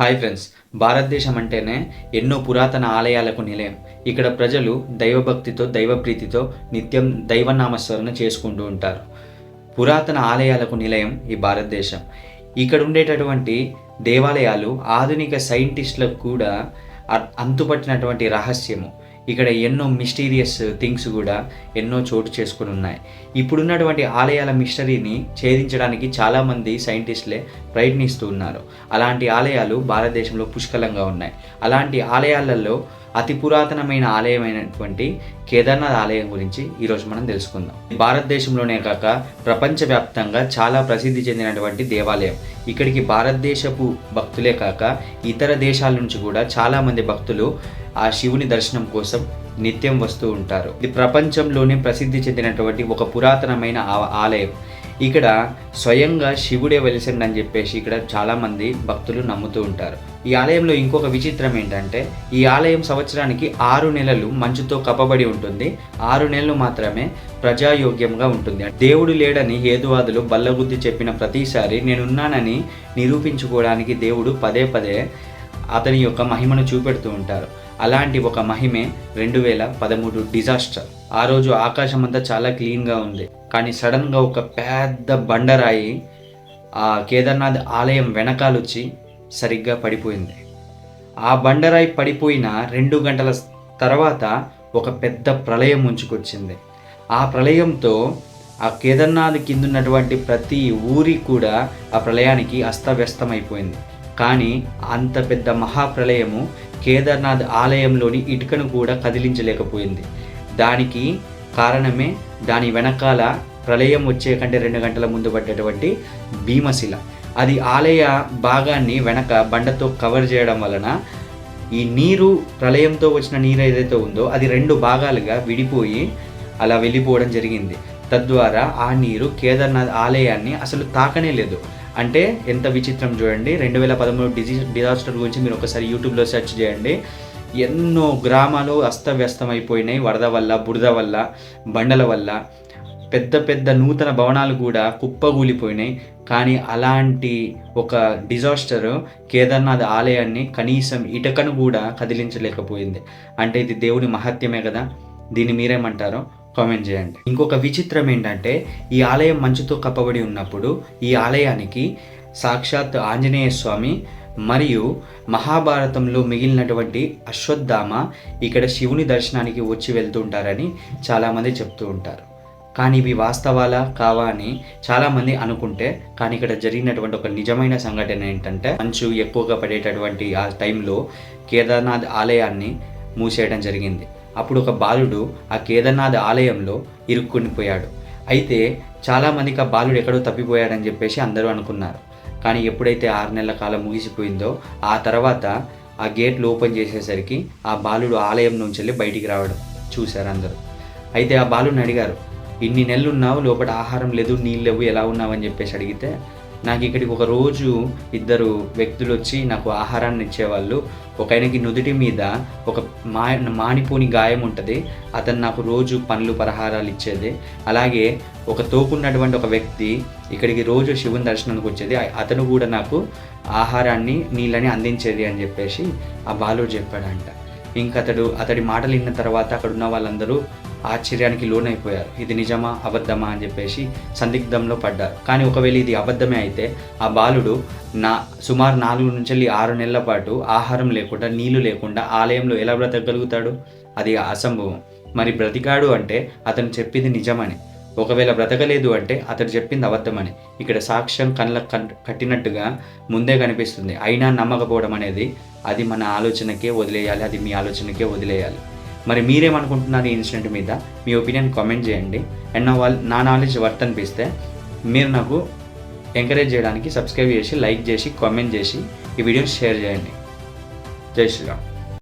Hi friends భారతదేశం అంటేనే ఎన్నో పురాతన ఆలయాలకు నిలయం. ఇక్కడ ప్రజలు దైవభక్తితో దైవప్రీతితో నిత్యం దైవనామస్మరణ చేసుకుంటూ ఉంటారు. పురాతన ఆలయాలకు నిలయం ఈ భారతదేశం. ఇక్కడ ఉండేటటువంటి దేవాలయాలు ఆధునిక సైంటిస్టులకు కూడా అంతుపట్టినటువంటి రహస్యము. ఇక్కడ ఎన్నో మిస్టీరియస్ థింగ్స్ కూడా ఎన్నో చోటు చేసుకుని ఉన్నాయి. ఇప్పుడున్నటువంటి ఆలయాల మిస్టరీని ఛేదించడానికి చాలామంది సైంటిస్టులే ప్రయత్నిస్తూ ఉన్నారు. అలాంటి ఆలయాలు భారతదేశంలో పుష్కలంగా ఉన్నాయి. అలాంటి ఆలయాలలో అతి పురాతనమైన ఆలయమైనటువంటి కేదార్నాథ్ ఆలయం గురించి ఈరోజు మనం తెలుసుకుందాం. భారతదేశంలోనే కాక ప్రపంచవ్యాప్తంగా చాలా ప్రసిద్ధి చెందినటువంటి దేవాలయం. ఇక్కడికి భారతదేశపు భక్తులే కాక ఇతర దేశాల నుంచి కూడా చాలామంది భక్తులు ఆ శివుని దర్శనం కోసం నిత్యం వస్తూ ఉంటారు. ఇది ప్రపంచంలోనే ప్రసిద్ధి చెందినటువంటి ఒక పురాతనమైన ఆ- ఆలయం. ఇక్కడ స్వయంగా శివుడే వెలిసిండని చెప్పేసి ఇక్కడ చాలామంది భక్తులు నమ్ముతూ ఉంటారు. ఈ ఆలయంలో ఇంకొక విచిత్రం ఏంటంటే ఈ ఆలయం సంవత్సరానికి ఆరు నెలలు మంచుతో కప్పబడి ఉంటుంది. ఆరు నెలలు మాత్రమే ప్రజాయోగ్యంగా ఉంటుంది. దేవుడు లేడని హేతువాదులు బల్లగుద్ది చెప్పిన ప్రతిసారి నేనున్నానని నిరూపించుకోవడానికి దేవుడు పదే పదే అతని యొక్క మహిమను చూపెడుతూ ఉంటారు. అలాంటి ఒక మహిమే రెండు వేల పదమూడు డిజాస్టర్. ఆ రోజు ఆకాశం అంతా చాలా క్లీన్గా ఉంది. కానీ సడన్గా ఒక పెద్ద బండరాయి ఆ కేదార్నాథ్ ఆలయం వెనకాలొచ్చి సరిగ్గా పడిపోయింది. ఆ బండరాయి పడిపోయిన రెండు గంటల తర్వాత ఒక పెద్ద ప్రళయం ముంచుకొచ్చింది. ఆ ప్రళయంతో ఆ కేదార్నాథ్ కింద ఉన్నటువంటి ప్రతి ఊరి కూడా ఆ ప్రళయానికి అస్తవ్యస్తమైపోయింది. కానీ అంత పెద్ద మహాప్రలయము కేదార్నాథ్ ఆలయంలోని ఇటుకను కూడా కదిలించలేకపోయింది. దానికి కారణమే దాని వెనకాల ప్రళయం వచ్చే కంటే రెండు గంటల ముందు పడ్డటువంటి భీమశిల. అది ఆలయ భాగాన్ని వెనక బండతో కవర్ చేయడం వలన ఈ నీరు ప్రళయంతో వచ్చిన నీరు ఏదైతే ఉందో అది రెండు భాగాలుగా విడిపోయి అలా వెళ్ళిపోవడం జరిగింది. తద్వారా ఆ నీరు కేదార్నాథ్ ఆలయాన్ని అసలు తాకనే లేదు. అంటే ఎంత విచిత్రం చూడండి. రెండు వేల పదమూడు డిజి డిజాస్టర్ గురించి మీరు ఒకసారి యూట్యూబ్లో సెర్చ్ చేయండి. ఎన్నో గ్రామాలు అస్తవ్యస్తమైపోయినాయి. వరద వల్ల బురద వల్ల బండల వల్ల. పెద్ద పెద్ద నూతన భవనాలు కూడా కుప్పగూలిపోయినాయి. కానీ అలాంటి ఒక డిజాస్టర్ కేదార్నాథ్ ఆలయాన్ని కనీసం ఇటకను కూడా కదిలించలేకపోయింది. అంటే ఇది దేవుని మహత్యమే కదా. దీన్ని మీరేమంటారో? కామెంట్ చేయండి. ఇంకొక విచిత్రం ఏంటంటే ఈ ఆలయం మంచుతో కప్పబడి ఉన్నప్పుడు ఈ ఆలయానికి సాక్షాత్ ఆంజనేయ స్వామి మరియు మహాభారతంలో మిగిలినటువంటి అశ్వత్థామ ఇక్కడ శివుని దర్శనానికి వచ్చి వెళ్తుంటారని చాలామంది చెప్తూ ఉంటారు. కానీ ఇవి వాస్తవాలా? కావా అని చాలామంది అనుకుంటే కానీ ఇక్కడ జరిగినటువంటి ఒక నిజమైన సంఘటన ఏంటంటే మంచు ఎక్కువగా పడేటటువంటి ఆ టైంలో కేదార్నాథ్ ఆలయాన్ని మూసేయడం జరిగింది. అప్పుడు ఒక బాలుడు ఆ కేదార్నాథ్ ఆలయంలో ఇరుక్కునిపోయాడు అయితే చాలామందికి ఆ బాలుడు ఎక్కడో తప్పిపోయాడని చెప్పేసి అందరూ అనుకున్నారు. కానీ ఎప్పుడైతే ఆరు నెలల కాలం ముగిసిపోయిందో ఆ తర్వాత ఆ గేట్లు ఓపెన్ చేసేసరికి ఆ బాలుడు ఆలయం నుంచి వెళ్ళి బయటికి రావడం చూశారు అందరూ. అయితే ఆ బాలుని అడిగారు ఇన్ని నెలలు ఉన్నావు లోపల ఆహారం లేదు నీళ్ళు లేవు ఎలా ఉన్నావు? అని చెప్పేసి అడిగితే నాకు ఇక్కడికి ఒక రోజు ఇద్దరు వ్యక్తులు వచ్చి నాకు ఆహారాన్ని ఇచ్చేవాళ్ళు. ఒక ఆయనకి నుదుటి మీద ఒక మా మానిపోని గాయం ఉంటుంది. అతను నాకు రోజు పనులు పరిహారాలు ఇచ్చేది. అలాగే ఒక తోకున్నటువంటి ఒక వ్యక్తి ఇక్కడికి రోజు శివుని దర్శనానికి వచ్చేది. అతను కూడా నాకు ఆహారాన్ని నీళ్ళని అందించేది అని చెప్పేసి ఆ బాలుడు చెప్పాడంట. ఇంకా అతడు అతడి మాటలు విన్న తర్వాత అక్కడ ఉన్న వాళ్ళందరూ ఆశ్చర్యానికి లోనైపోయారు. ఇది నిజమా? అబద్ధమా? అని చెప్పేసి సందిగ్ధంలో పడ్డారు. కానీ ఒకవేళ ఇది అబద్ధమే అయితే ఆ బాలుడు నా సుమారు నాలుగు నుంచి వెళ్ళి ఆరు నెలల పాటు ఆహారం లేకుండా నీళ్ళు లేకుండా ఆలయంలో ఎలా బ్రతకగలుగుతాడు? అది అసంభవం. మరి బ్రతికాడు అంటే అతను చెప్పింది నిజమని. ఒకవేళ బ్రతకలేదు అంటే అతడు చెప్పింది అబద్ధమని. ఇక్కడ సాక్ష్యం కళ్ళ కట్టినట్టుగా ముందే కనిపిస్తుంది. అయినా నమ్మకపోవడం అనేది అది మన ఆలోచనకే వదిలేయాలి. అది మీ ఆలోచనకే వదిలేయాలి. మరి మీరేమనుకుంటున్నారు ఈ ఇన్సిడెంట్ మీద? మీ ఒపీనియన్ కామెంట్ చేయండి. అండ్ నా వాళ్ళ నా నాలెడ్జ్ వర్త్ అనిపిస్తే మీరు నాకు ఎంకరేజ్ చేయడానికి సబ్స్క్రైబ్ చేసి లైక్ చేసి కామెంట్ చేసి ఈ వీడియోని షేర్ చేయండి. జై శ్రీరామ్.